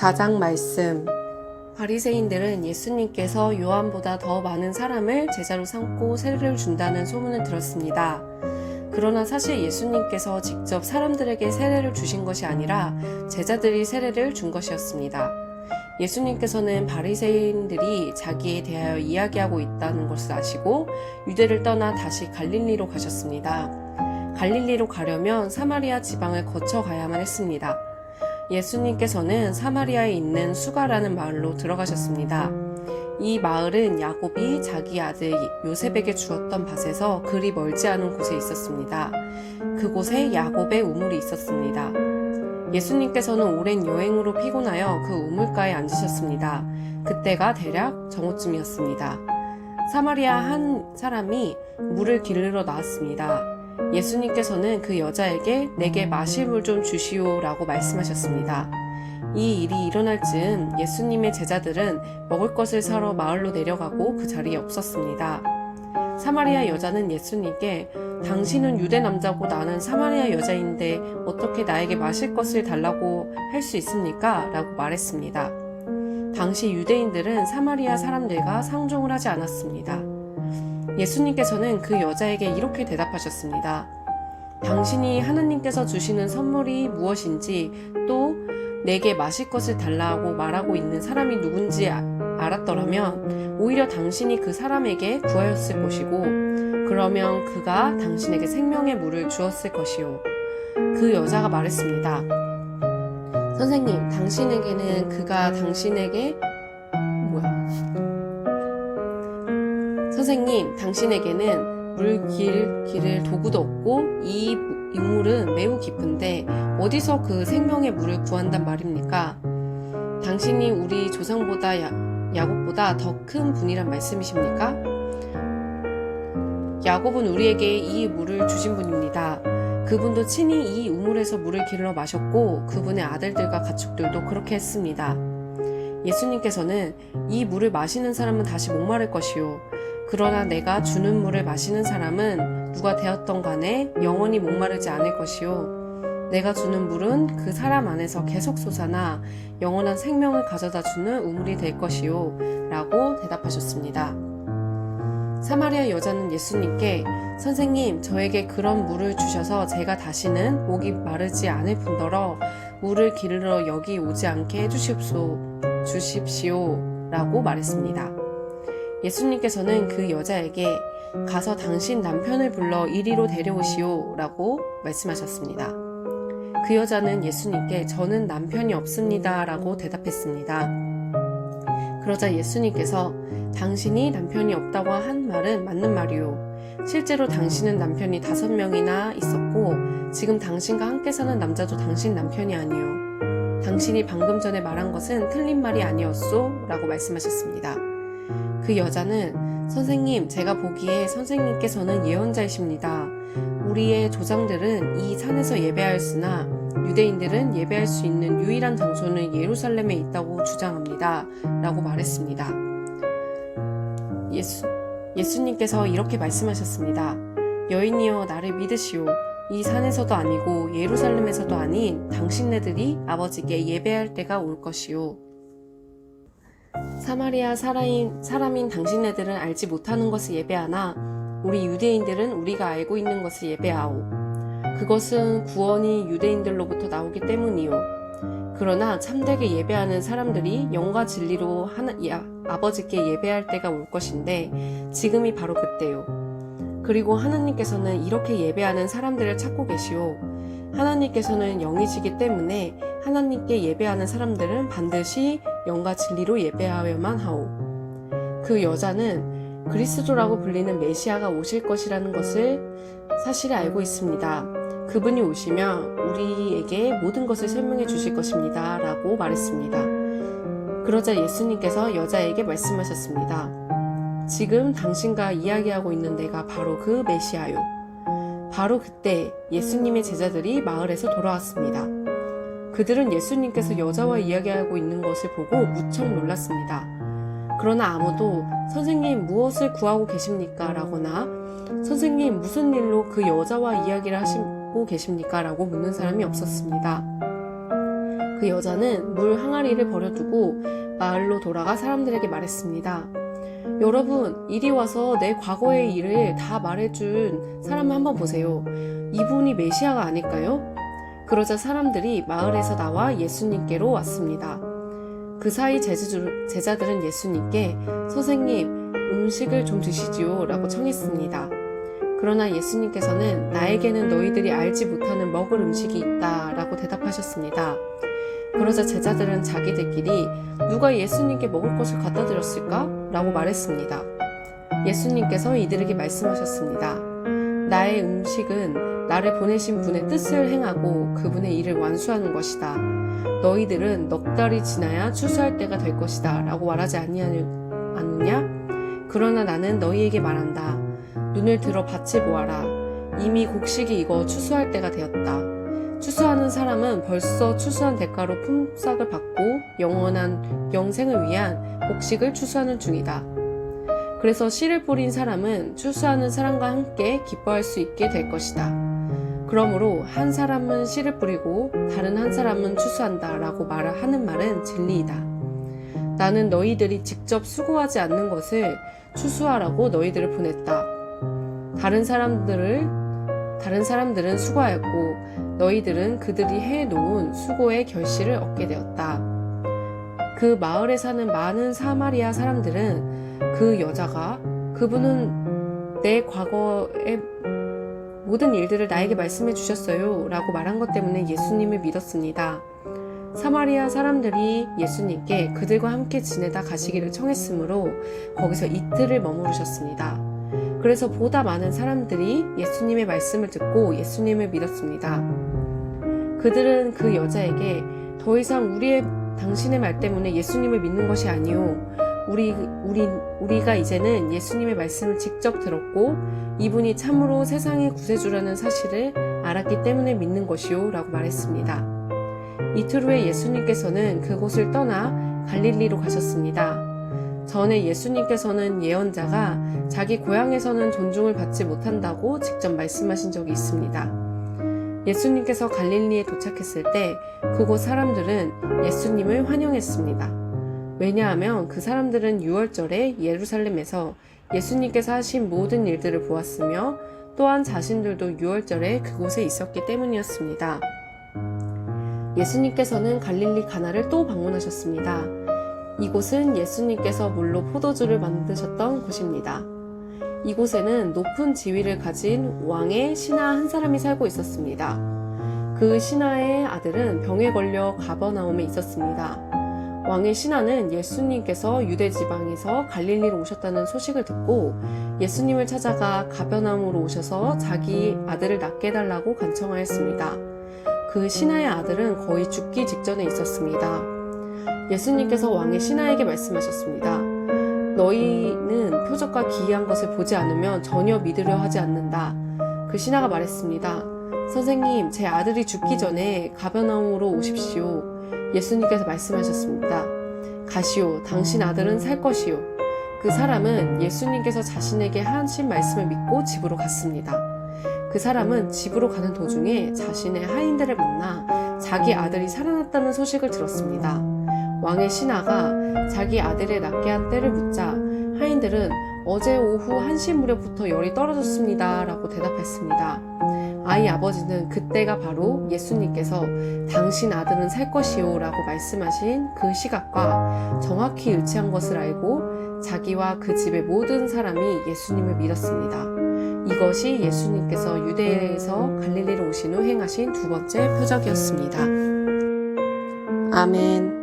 4장 말씀 바리새인들은 예수님께서 요한보다 더 많은 사람을 제자로 삼고 세례를 준다는 소문을 들었습니다. 그러나 사실 예수님께서 직접 사람들에게 세례를 주신 것이 아니라 제자들이 세례를 준 것이었습니다. 예수님께서는 바리새인들이 자기에 대하여 이야기하고 있다는 것을 아시고 유대를 떠나 다시 갈릴리로 가셨습니다. 갈릴리로 가려면 사마리아 지방을 거쳐 가야만 했습니다. 예수님께서는 사마리아에 있는 수가라는 마을로 들어가셨습니다. 이 마을은 야곱이 자기 아들 요셉에게 주었던 밭에서 그리 멀지 않은 곳에 있었습니다. 그곳에 야곱의 우물이 있었습니다. 예수님께서는 오랜 여행으로 피곤하여 그 우물가에 앉으셨습니다. 그때가 대략 정오쯤이었습니다. 사마리아 한 사람이 물을 기르러 나왔습니다. 예수님께서는 그 여자에게 내게 마실 물 좀 주시오 라고 말씀하셨습니다. 이 일이 일어날 즈음 예수님의 제자들은 먹을 것을 사러 마을로 내려가고 그 자리에 없었습니다. 사마리아 여자는 예수님께 당신은 유대 남자고 나는 사마리아 여자인데 어떻게 나에게 마실 것을 달라고 할 수 있습니까? 라고 말했습니다. 당시 유대인들은 사마리아 사람들과 상종을 하지 않았습니다. 예수님께서는 그 여자에게 이렇게 대답하셨습니다. 당신이 하나님께서 주시는 선물이 무엇인지 또 내게 마실 것을 달라고 말하고 있는 사람이 누군지 아- 알았더라면 오히려 당신이 그 사람에게 구하였을 것이고 그러면 그가 당신에게 생명의 물을 주었을 것이요. 그 여자가 말했습니다. 선생님, 당신에게는 그가 당신에게 선생님, 당신에게는 물 길 길을 도구도 없고 이 인물은 매우 깊은데 어디서 그 생명의 물을 구한단 말입니까? 당신이 우리 조상보다 야, 야곱보다 더 큰 분이란 말씀이십니까? 야곱은 우리에게 이 물을 주신 분입니다. 그분도 친히 이 우물에서 물을 길러 마셨고 그분의 아들들과 가축들도 그렇게 했습니다. 예수님께서는 이 물을 마시는 사람은 다시 목마를 것이요. 그러나 내가 주는 물을 마시는 사람은 누가 되었던 간에 영원히 목마르지 않을 것이요. 내가 주는 물은 그 사람 안에서 계속 솟아나 영원한 생명을 가져다 주는 우물이 될 것이요. 라고 대답하셨습니다. 사마리아 여자는 예수님께 선생님, 저에게 그런 물을 주셔서 제가 다시는 목이 마르지 않을 뿐더러 물을 기르러 여기 오지 않게 해주십시오. 주십시오. 라고 말했습니다. 예수님께서는 그 여자에게 가서 당신 남편을 불러 이리로 데려오시오. 라고 말씀하셨습니다. 그 여자는 예수님께 저는 남편이 없습니다. 라고 대답했습니다. 그러자 예수님께서 당신이 남편이 없다고 한 말은 맞는 말이요. 실제로 당신은 남편이 다섯 명이나 있었고 지금 당신과 함께 사는 남자도 당신 남편이 아니요. 당신이 방금 전에 말한 것은 틀린 말이 아니었소? 라고 말씀하셨습니다. 그 여자는 선생님, 제가 보기에 선생님께서는 예언자이십니다. 우리의 조상들은 이 산에서 예배하였으나 유대인들은 예배할 수 있는 유일한 장소는 예루살렘에 있다고 주장합니다. 라고 말했습니다. 예수, 예수님께서 이렇게 말씀하셨습니다. 여인이여 나를 믿으시오. 이 산에서도 아니고 예루살렘에서도 아닌 당신네들이 아버지께 예배할 때가 올 것이오. 사마리아 사람인, 사람인 당신네들은 알지 못하는 것을 예배하나 우리 유대인들은 우리가 알고 있는 것을 예배하오. 그것은 구원이 유대인들로부터 나오기 때문이요. 그러나 참되게 예배하는 사람들이 영과 진리로 하나, 야, 아버지께 예배할 때가 올 것인데 지금이 바로 그때요. 그리고 하나님께서는 이렇게 예배하는 사람들을 찾고 계시오. 하나님께서는 영이시기 때문에 하나님께 예배하는 사람들은 반드시 영과 진리로 예배하여만 하오. 그 여자는 그리스도라고 불리는 메시아가 오실 것이라는 것을 사실에 알고 있습니다. 그분이 오시면 우리에게 모든 것을 설명해 주실 것입니다. 라고 말했습니다. 그러자 예수님께서 여자에게 말씀하셨습니다. 지금 당신과 이야기하고 있는 내가 바로 그 메시아요. 바로 그때 예수님의 제자들이 마을에서 돌아왔습니다. 그들은 예수님께서 여자와 이야기하고 있는 것을 보고 무척 놀랐습니다. 그러나 아무도 선생님 무엇을 구하고 계십니까? 라거나 선생님 무슨 일로 그 여자와 이야기를 하시고 계십니까? 라고 묻는 사람이 없었습니다. 그 여자는 물 항아리를 버려두고 마을로 돌아가 사람들에게 말했습니다. 여러분, 이리 와서 내 과거의 일을 다 말해준 사람을 한번 보세요. 이분이 메시아가 아닐까요? 그러자 사람들이 마을에서 나와 예수님께로 왔습니다. 그 사이 제자들- 제자들은 예수님께 선생님, 음식을 좀 드시지요. 라고 청했습니다. 그러나 예수님께서는 나에게는 너희들이 알지 못하는 먹을 음식이 있다. 라고 대답하셨습니다. 그러자 제자들은 자기들끼리 누가 예수님께 먹을 것을 갖다 드렸을까? 라고 말했습니다. 예수님께서 이들에게 말씀하셨습니다. 나의 음식은 나를 보내신 분의 뜻을 행하고 그분의 일을 완수하는 것이다. 너희들은 넉 달이 지나야 추수할 때가 될 것이다. 라고 말하지 않느냐? 그러나 나는 너희에게 말한다. 눈을 들어 밭을 보아라. 이미 곡식이 익어 추수할 때가 되었다. 추수하는 사람은 벌써 추수한 대가로 품삯을 받고 영원한 영생을 위한 곡식을 추수하는 중이다. 그래서 씨를 뿌린 사람은 추수하는 사람과 함께 기뻐할 수 있게 될 것이다. 그러므로 한 사람은 씨를 뿌리고 다른 한 사람은 추수한다 라고 말을 하는 말은 진리이다. 나는 너희들이 직접 수고하지 않는 것을 추수하라고 너희들을 보냈다. 다른 사람들을 다른 사람들은 수고하였고 너희들은 그들이 해 놓은 수고의 결실을 얻게 되었다. 그 마을에 사는 많은 사마리아 사람들은 그 여자가 그분은 내 과거의 모든 일들을 나에게 말씀해 주셨어요. 라고 말한 것 때문에 예수님을 믿었습니다. 사마리아 사람들이 예수님께 그들과 함께 지내다 가시기를 청했으므로 거기서 이틀을 머무르셨습니다. 그래서 보다 많은 사람들이 예수님의 말씀을 듣고 예수님을 믿었습니다. 그들은 그 여자에게 더 이상 우리의 당신의 말 때문에 예수님을 믿는 것이 아니요. 우리, 우리, 우리가 이제는 예수님의 말씀을 직접 들었고 이분이 참으로 세상의 구세주라는 사실을 알았기 때문에 믿는 것이요. 라고 말했습니다. 이틀 후에 예수님께서는 그곳을 떠나 갈릴리로 가셨습니다. 전에 예수님께서는 예언자가 자기 고향에서는 존중을 받지 못한다고 직접 말씀하신 적이 있습니다. 예수님께서 갈릴리에 도착했을 때 그곳 사람들은 예수님을 환영했습니다. 왜냐하면 그 사람들은 6월절에 예루살렘에서 예수님께서 하신 모든 일들을 보았으며 또한 자신들도 6월절에 그곳에 있었기 때문이었습니다. 예수님께서는 갈릴리 가나를 또 방문하셨습니다. 이곳은 예수님께서 물로 포도주를 만드셨던 곳입니다. 이곳에는 높은 지위를 가진 왕의 신하 한 사람이 살고 있었습니다. 그 신하의 아들은 병에 걸려 가버나움에 있었습니다. 왕의 신하는 예수님께서 유대 지방에서 갈릴리로 오셨다는 소식을 듣고 예수님을 찾아가 가버나움으로 오셔서 자기 아들을 낳게 해달라고 간청하였습니다. 그 신하의 아들은 거의 죽기 직전에 있었습니다. 예수님께서 왕의 신하에게 말씀하셨습니다. 너희는 표적과 기이한 것을 보지 않으면 전혀 믿으려 하지 않는다. 그 신하가 말했습니다. 선생님, 제 아들이 죽기 전에 가버나움으로 오십시오. 예수님께서 말씀하셨습니다. 가시오, 당신 아들은 살 것이요. 그 사람은 예수님께서 자신에게 하신 말씀을 믿고 집으로 갔습니다. 그 사람은 집으로 가는 도중에 자신의 하인들을 만나 자기 아들이 살아났다는 소식을 들었습니다. 왕의 신하가 자기 아들을 낳게 한 때를 묻자 하인들은 어제 오후 1시 무렵부터 열이 떨어졌습니다. 라고 대답했습니다. 아이 아버지는 그때가 바로 예수님께서 당신 아들은 살 것이요 라고 말씀하신 그 시각과 정확히 일치한 것을 알고 자기와 그 집의 모든 사람이 예수님을 믿었습니다. 이것이 예수님께서 유대에서 갈릴리로 오신 후 행하신 두 번째 표적이었습니다. 아멘.